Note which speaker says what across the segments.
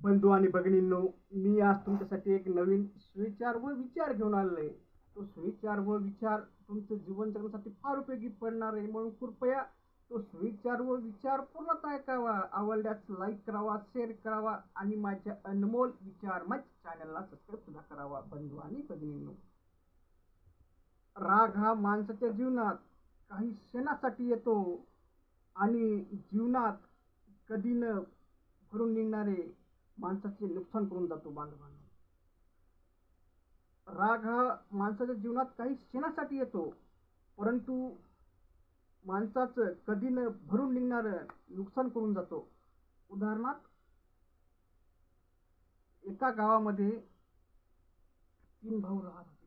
Speaker 1: बंधू आणि भगिनींनो मी आज तुमच्यासाठी एक नवीन सुविचार व विचार घेऊन आलेलो आहे तो सुविचार व विचार तुमचं जीवन जगण्यासाठी फार उपयोगी पडणार आहे. म्हणून कृपया तो सुविचार व विचार पूर्णतः ऐकावा. आवडल्यास लाईक करावा शेअर करावा आणि माझ्या अनमोल विचार माझ्या चॅनलला सबस्क्राईब सुद्धा करावा बंधू आणि भगिनींनो. राग हा माणसाच्या जीवनात काही क्षणासाठी येतो आणि जीवनात कधी न भरून निघणारे माणसाचे नुकसान करून जातो बांधवांना. राग हा माणसाच्या जीवनात काही क्षणासाठी येतो परंतु माणसाचं कधी न भरून निघणारं नुकसान करून जातो. उदाहरणार्थ एका गावामध्ये तीन भाऊ राहत होते.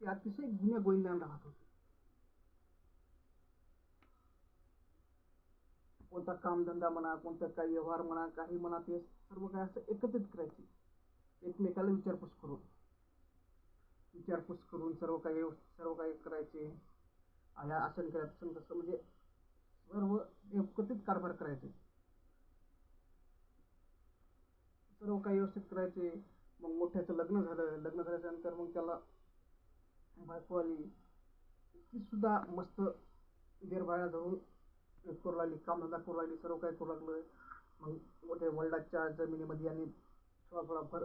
Speaker 1: ते अतिशय गुन्हेगोविंदान राहत होते. कोणता कामधंदा म्हणा कोणता काही व्यवहार म्हणा काही म्हणा ते सर्व काय असं एकत्रित करायचे. एकमेकाला विचारपूस करून. विचारपूस करून सर्व काही सर्व काही करायचे. ह्या असं करायचं तसं तसं म्हणजे सर्व एकत्रित कारभार करायचे. सर्व काही व्यवस्थित करायचे. मग मोठ्याचं लग्न झालं. लग्न झाल्याच्यानंतर मग त्याला बायको आली. ती सुद्धा मस्त देरबाळ्या धरून हे करू लागली कामधंदा करू लागली सर्व काही करू लागलं. मग मोठ्या वडिलाच्या जमिनीमध्ये आणि थोडा थोडा भर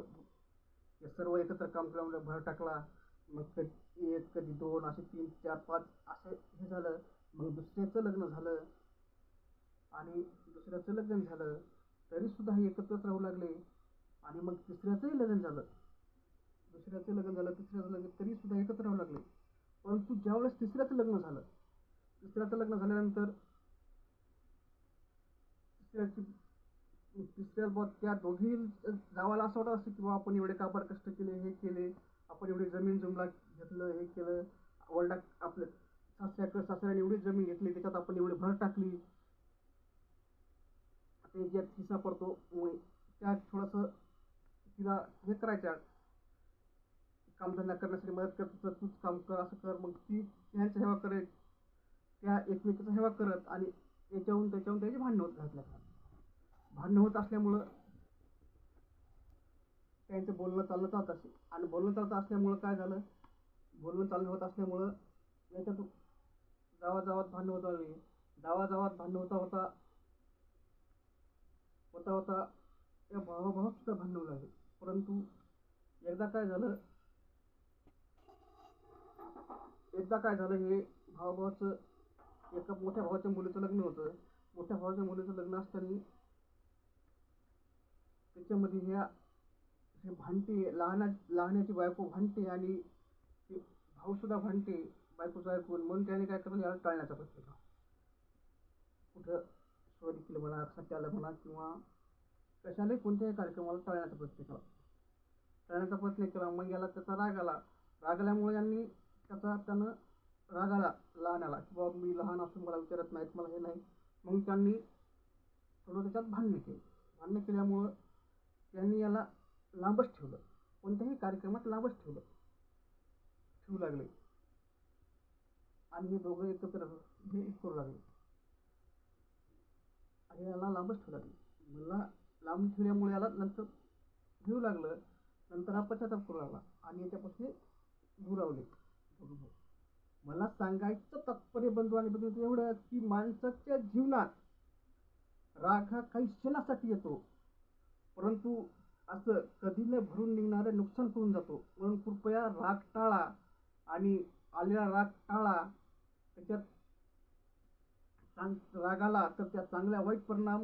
Speaker 1: हे सर्व एकत्र काम केल्यामुळे भर टाकला. मग कधी एक कधी दोन असे तीन चार पाच असे हे झालं. मग दुसऱ्याचं लग्न झालं. आणि दुसऱ्याचं लग्न झालं तरीसुद्धा हे एकत्रच राहू लागले. आणि मग तिसऱ्याचंही लग्न झालं. दुसऱ्याचं लग्न झालं तिसऱ्याचं लग्न तरीसुद्धा एकत्र राहू लागले. परंतु ज्यावेळेस तिसऱ्याचं लग्न झालं तिसऱ्याचं लग्न झाल्यानंतर तिसऱ्याची तिसऱ्या ब त्या दोघी गावाला असं वाटत असतं की बाबा आपण एवढे काबाड कष्ट केले हे केले आपण एवढी जमीन जुमला घेतलं हे केलं. वडिला आपल्या सासऱ्याकडे सासऱ्याने एवढी जमीन घेतली त्याच्यात आपण एवढी भर टाकली. ते ज्यात हिस्सा पडतो मग त्या थोडंसं तिला हे करायच्या. कामधंदा करण्यासाठी मदत करत तर तूच काम कर असं कर. मग ती त्यांच्या सेवा करेल. त्या एकमेकीचा सेवा करत आणि याच्याहून त्याच्याहून त्याची भांडण होत घातल्या भांडणं होत असल्यामुळं त्यांचं बोलणं चाललं चालत असे. आणि बोलणं चालत असल्यामुळं काय झालं? बोलणं चालणं होत असल्यामुळं याच्यात जावाजावात भांडणं होत आली. जावाजावात भांडणं होता होता होता होता या भावाभावात सुद्धा भांडणं होऊ लागले. परंतु एकदा काय झालं? एकदा काय झालं हे भावाभावाचं एका मोठ्या भावाच्या मुलीचं लग्न होतं. मोठ्या भावाच्या मुलीचं लग्न असताना त्याच्यामध्ये ह्या हे भांडते लहाना लहानाची बायको भांडते आणि ते भाऊसुद्धा भांडते बायकोचं ऐकून. म्हणून त्याने काय करतो याला टाळण्याचा प्रयत्न केला. कुठं चोरी केलं म्हणा सत्याला म्हणा किंवा कशालाही कोणत्याही कार्यक्रमाला टाळण्याचा प्रयत्न केला. टाळण्याचा प्रयत्न केला मग याला त्याचा राग आला. राग आल्यामुळे यांनी त्याचा त्यानं राग आला लहान आला. की बाबा मी लहान असून मला विचारत नाहीत मला हे नाही. मग त्यांनी थोडं त्याच्यात भांडणं केली. भांडणं केल्यामुळं त्यांनी याला लांबच ठेवलं. कोणत्याही कार्यक्रमात लांबच ठेवलं. ठेवू लागले. आणि हे दोघं एकत्र हे करू लागले. आणि याला लांबच ठेवू लागले. मला लांब ठेवल्यामुळे याला नंतर घेऊ लागलं. नंतर हा पश्चाताप करू लागला. आणि याच्यापासून दुरावले दोघं मला सांगायचं तात्पर्य बंधू आणि बंधू एवढं की माणसाच्या जीवनात राग हा काही क्षणासाठी येतो. परंतु असं कधी न भरून निघणारं नुकसान करून जातो. म्हणून कृपया राग टाळा आणि आलेला राग टाळा. त्याच्यात चांग राग आला तर त्या चांगल्या वाईट परिणाम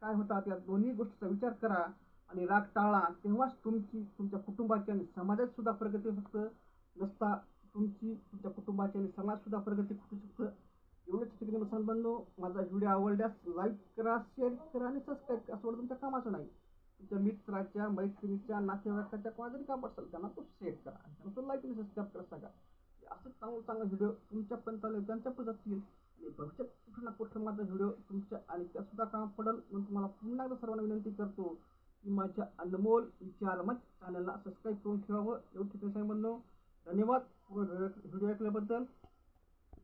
Speaker 1: काय होतात या दोन्ही गोष्टीचा विचार करा आणि राग टाळा. तेव्हाच तुमची तुमच्या कुटुंबाची आणि समाजात सुद्धा प्रगती फक्त नसता तुमची तुमच्या कुटुंबाची आणि समाजसुद्धा प्रगती करू शकतं. एवढंच ठिकाणी मला बनलो माझा व्हिडिओ आवडल्यास लाईक करा शेअर करा आणि सबस्क्राईब करा. असं तुमच्या कामाचं नाही. तुमच्या मित्राच्या मैत्रिणीच्या नातेवाईकाच्या कोणा जरी काम असेल त्यांना तो शेअर करा आणि त्यांना तो लाईक आणि सबस्क्राईब करा सांगा. म्हणजे असं चांगलं चांगलं व्हिडिओ तुमच्या पण चालेल त्यांच्या पण जातील. आणि भविष्यात कुठं ना कुठं माझा व्हिडिओ तुमच्या आणि त्यासुद्धा काम पडेल म्हणून तुम्हाला पुन्हा एकदा सर्वांना विनंती करतो की माझ्या अनमोल विचारमत चॅनलला सबस्क्राईब करून ठेवावं. एवढं ठिकाणी सांग म्हणणं धन्यवाद. व्हिडिओ ऐकल्याबद्दल.